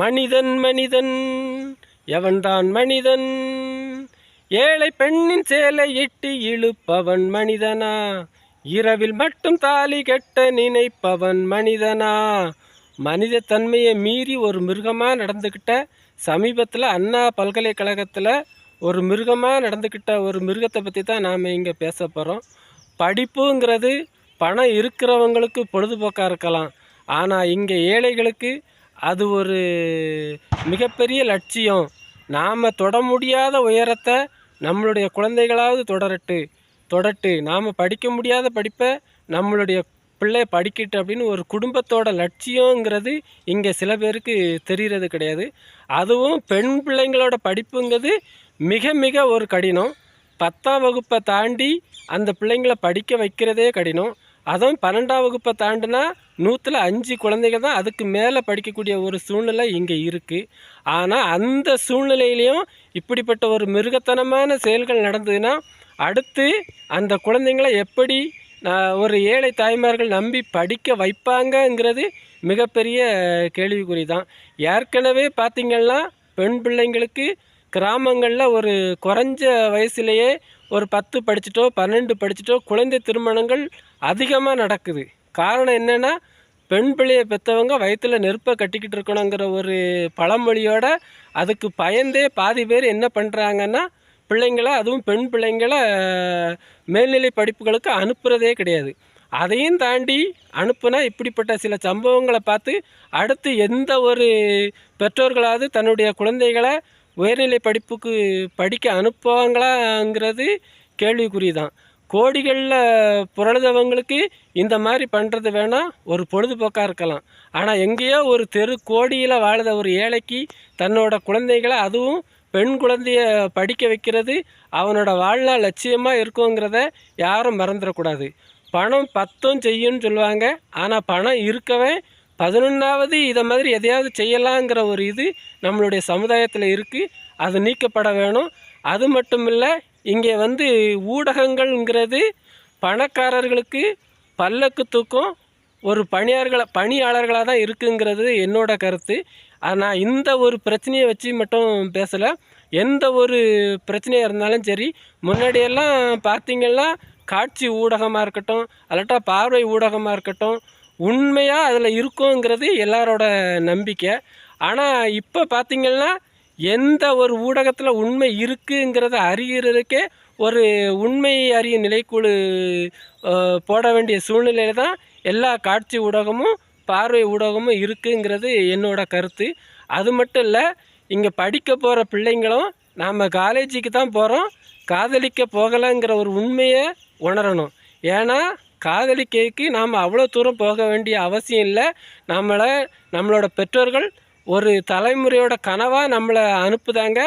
மனிதன் மனிதன் எவன்தான் மனிதன்? ஏழை பெண்ணின் சேலை இட்டு இழுப்பவன் மனிதனா? இரவில் மட்டும் தாலி கெட்ட நினைப்பவன் மனிதனா? மனித தன்மையை மீறி ஒரு மிருகமாக நடந்துக்கிட்ட சமீபத்தில் அண்ணா பல்கலைக்கழகத்தில் ஒரு மிருகமாக நடந்துக்கிட்ட ஒரு மிருகத்தை பற்றி தான் நாம் இங்கே பேச போகிறோம் படிப்புங்கிறது பணம் இருக்கிறவங்களுக்கு பொழுதுபோக்காக இருக்கலாம். ஆனால் இங்கே ஏழைகளுக்கு அது ஒரு மிகப்பெரிய லட்சியம். நாம் தொட முடியாத உயரத்தை நம்மளுடைய குழந்தைகளாவது தொடரட்டு தொடட்டு. நாம் படிக்க முடியாத படிப்பை நம்மளுடைய பிள்ளை படிக்கட்டு அப்படின்னு ஒரு குடும்பத்தோட லட்சியங்கிறது இங்கே சில பேருக்கு தெரிகிறது கிடையாது. அதுவும் பெண் பிள்ளைங்களோட படிப்புங்கிறது மிக மிக ஒரு கடினம். பத்தாம் வகுப்பை தாண்டி அந்த பிள்ளைங்கள படிக்க வைக்கிறதே கடினம். அதுவும் பன்னெண்டாம் வகுப்பை தாண்டினா நூற்றில் அஞ்சு குழந்தைகள் தான் அதுக்கு மேலே படிக்கக்கூடிய ஒரு சூழ்நிலை இங்கே இருக்குது ஆனால் அந்த சூழ்நிலையிலையும் இப்படிப்பட்ட ஒரு மிருகத்தனமான செயல்கள் நடந்ததுன்னா அடுத்து அந்த குழந்தைங்களை எப்படி ஒரு ஏழை தாய்மார்கள் நம்பி படிக்க வைப்பாங்கங்கிறது மிகப்பெரிய கேள்விக்குறி தான் ஏற்கனவே பார்த்திங்கன்னா பெண் பிள்ளைங்களுக்கு கிராமங்களில் ஒரு குறைஞ்ச வயசுலேயே ஒரு பத்து படிச்சுட்டோ பன்னெண்டு படிச்சுட்டோ குழந்தை திருமணங்கள் அதிகமாக நடக்குது. காரணம் என்னென்னா பெண் பிள்ளையை பெற்றவங்க வயிற்றில் நெருப்பை கட்டிக்கிட்டு இருக்கணுங்கிற ஒரு பழமொழியோட அதுக்கு பயந்தே பாதி பேர் என்ன பண்ணுறாங்கன்னா பிள்ளைங்கள அதுவும் பெண் பிள்ளைங்களை மேல்நிலை படிப்புகளுக்கு அனுப்புகிறதே கிடையாது. அதையும் தாண்டி அனுப்புனா இப்படிப்பட்ட சில சம்பவங்களை பார்த்து அடுத்து எந்த ஒரு பெற்றோர்களாவது தன்னுடைய குழந்தைகளை உயர்நிலை படிப்புக்கு படிக்க அனுப்புவாங்களாங்கிறது கேள்விக்குறி தான் கோடிகளில் புரழுதவங்களுக்கு இந்த மாதிரி பண்ணுறது வேணால் ஒரு பொழுதுபோக்காக இருக்கலாம். ஆனால் எங்கேயோ ஒரு தெரு கோடியில் வாழ்த ஒரு ஏழைக்கு தன்னோட குழந்தைகளை அதுவும் பெண் குழந்தைய படிக்க வைக்கிறது அவனோட வாழ்நாள் லட்சியமாக இருக்குங்கிறத யாரும் மறந்துடக்கூடாது. பணம் பத்தும் செய்யும்னு சொல்லுவாங்க. ஆனால் பணம் இருக்கவே பதினொன்றாவது இதை மாதிரி எதையாவது செய்யலாங்கிற ஒரு இது நம்மளுடைய சமுதாயத்தில் இருக்குது அது நீக்கப்பட வேணும். அது மட்டும் இல்லை இங்கே வந்து ஊடகங்கள்ங்கிறது பணக்காரர்களுக்கு பல்லக்கு தூக்கம் ஒரு பணியாளர்களை பணியாளர்களாக தான் இருக்குங்கிறது என்னோட கருத்து. ஆனால் இந்த ஒரு பிரச்சனையை வச்சு மட்டும் பேசலை. எந்த ஒரு பிரச்சனையாக இருந்தாலும் சரி முன்னாடியெல்லாம் பார்த்திங்கன்னா காட்சி ஊடகமாக இருக்கட்டும் அல்லாட்டா பார்வை ஊடகமாக இருக்கட்டும் உண்மையாக அதில் இருக்குங்கிறது எல்லாரோட நம்பிக்கை. ஆனால் இப்போ பார்த்திங்கன்னா எந்த ஒரு ஊடகத்தில் உண்மை இருக்குங்கிறத அறிகிறதுக்கே ஒரு உண்மை அறியும் நிலைக்குழு போட வேண்டிய சூழ்நிலையில் தான் எல்லா காட்சி ஊடகமும் பார்வை ஊடகமும் இருக்குங்கிறது என்னோட கருத்து. அது மட்டும் இல்லை இங்கே படிக்க போகிற பிள்ளைங்களும் நாம் காலேஜுக்கு தான் போகிறோம் காதலிக்க போகலைங்கிற ஒரு உண்மையை உணரணும். ஏன்னா காதலிக்கைக்கு நாம் அவ்வளோ தூரம் போக வேண்டிய அவசியம் இல்லை. நம்மளை நம்மளோட பெற்றோர்கள் ஒரு தலைமுறையோட கனவாக நம்மளை அனுப்புதாங்க.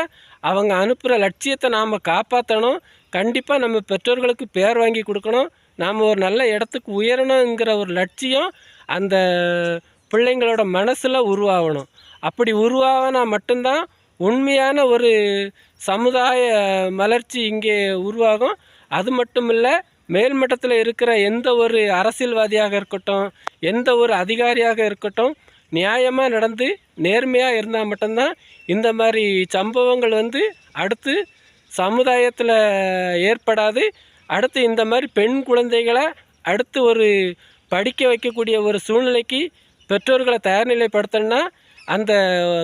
அவங்க அனுப்புகிற லட்சியத்தை நாம் காப்பாற்றணும் கண்டிப்பாக நம்ம பெற்றோர்களுக்கு பேர் வாங்கி கொடுக்கணும். நாம் ஒரு நல்ல இடத்துக்கு உயரணுங்கிற ஒரு லட்சியம் அந்த பிள்ளைங்களோட மனசில் உருவாகணும். அப்படி உருவாகினா மட்டும்தான் உண்மையான ஒரு சமுதாய மலர்ச்சி இங்கே உருவாகும். அது மட்டும் இல்லை மேல்மட்டத்தில் இருக்கிற எந்த ஒரு அரசியல்வாதியாக இருக்கட்டும் எந்த ஒரு அதிகாரியாக இருக்கட்டும் நியாயமாக நடந்து நேர்மையாக இருந்தால் மட்டும்தான் இந்த மாதிரி சம்பவங்கள் வந்து அடுத்து சமுதாயத்தில் ஏற்படாது. அடுத்து இந்த மாதிரி பெண் குழந்தைகளை அடுத்து ஒரு படிக்க வைக்கக்கூடிய ஒரு சூழ்நிலைக்கு பெற்றோர்களை தயார்நிலைப்படுத்தணும்னா அந்த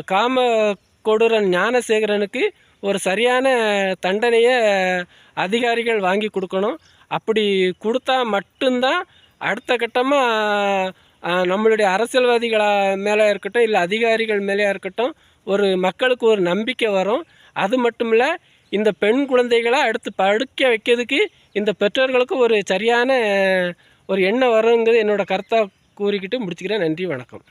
காம கொடூரன் ஞானசேகரனுக்கு ஒரு சரியான தண்டனையை அதிகாரிகள் வாங்கி கொடுக்கணும். அப்படி கொடுத்தா மட்டும்தான் அடுத்த கட்டமாக நம்மளுடைய அரசியல்வாதிகளாக மேலே இருக்கட்டும் இல்லை அதிகாரிகள் மேலேயா இருக்கட்டும் ஒரு மக்களுக்கு ஒரு நம்பிக்கை வரும். அது மட்டும் இல்லை இந்த பெண் குழந்தைகளை அடுத்து படுக்க வைக்கிறதுக்கு இந்த பெற்றோர்களுக்கு ஒரு சரியான ஒரு எண்ணம் வருங்கிறது என்னோடய கருத்தாக கூறிக்கிட்டு முடிச்சுக்கிறேன். நன்றி வணக்கம்.